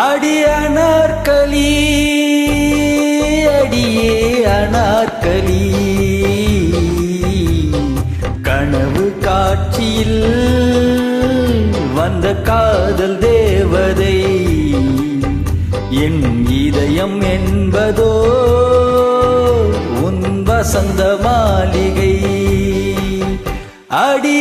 அடி அனார்களி வந்த காதல் தேவதை என் இதயம் என்பதோ உன் வசந்த மாளிகை. அடி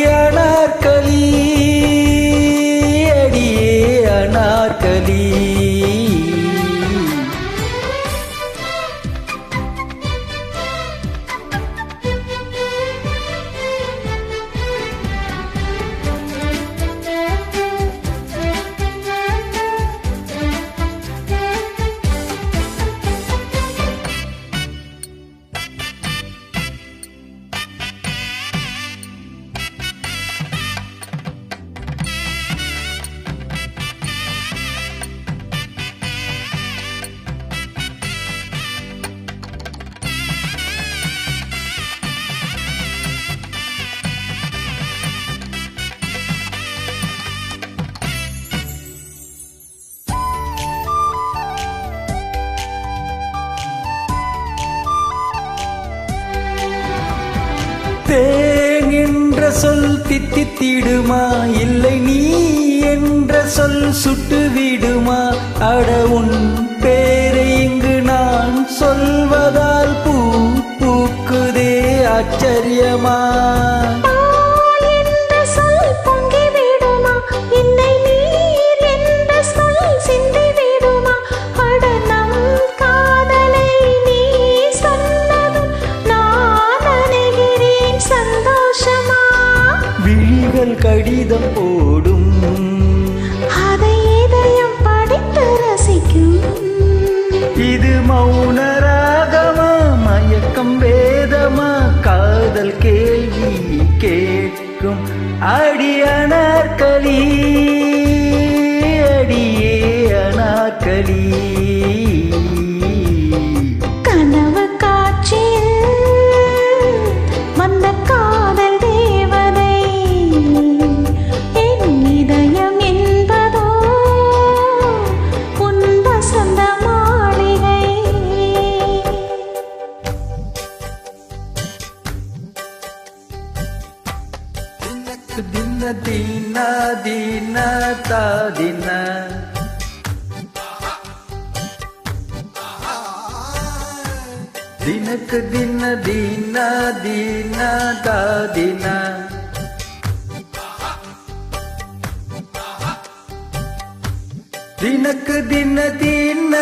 தேன் என்ற சொல் தித்தித்திடுமா? இல்லை நீ என்ற சொல் சுட்டு விடுமா அட உன் பேரை இங்கு நான் சொல்வதால் பூ பூக்குதே ஆச்சரியமா? கேள்வி கேட்கும் அடி தின தீன தீன தாதின தினக்கு தின தீன தீன தாதின தினக்கு தின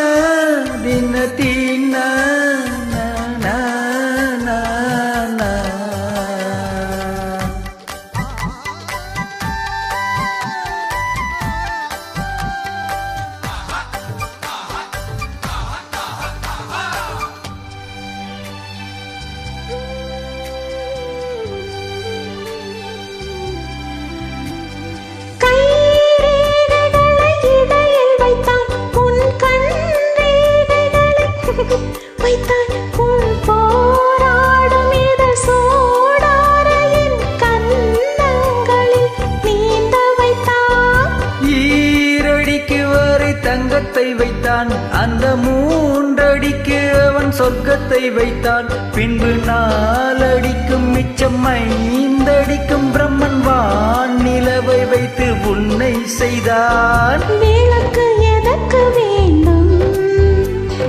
தங்கத்தை வைத்தான். அந்த மூன்றடிக்கு அவன் சொர்க்கத்தை வைத்தான். பின்பு நாலடிக்கும் மிச்சம் ஐந்தடிக்கும் பிரம்மன் வான் நிலவை வைத்து உன்னை செய்தான். விளக்கு எதற்கு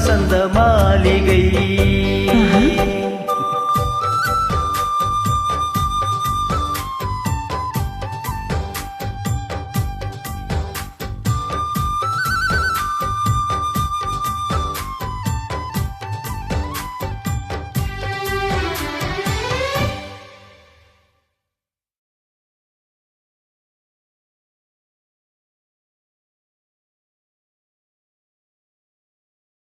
வசந்த மாளிகை.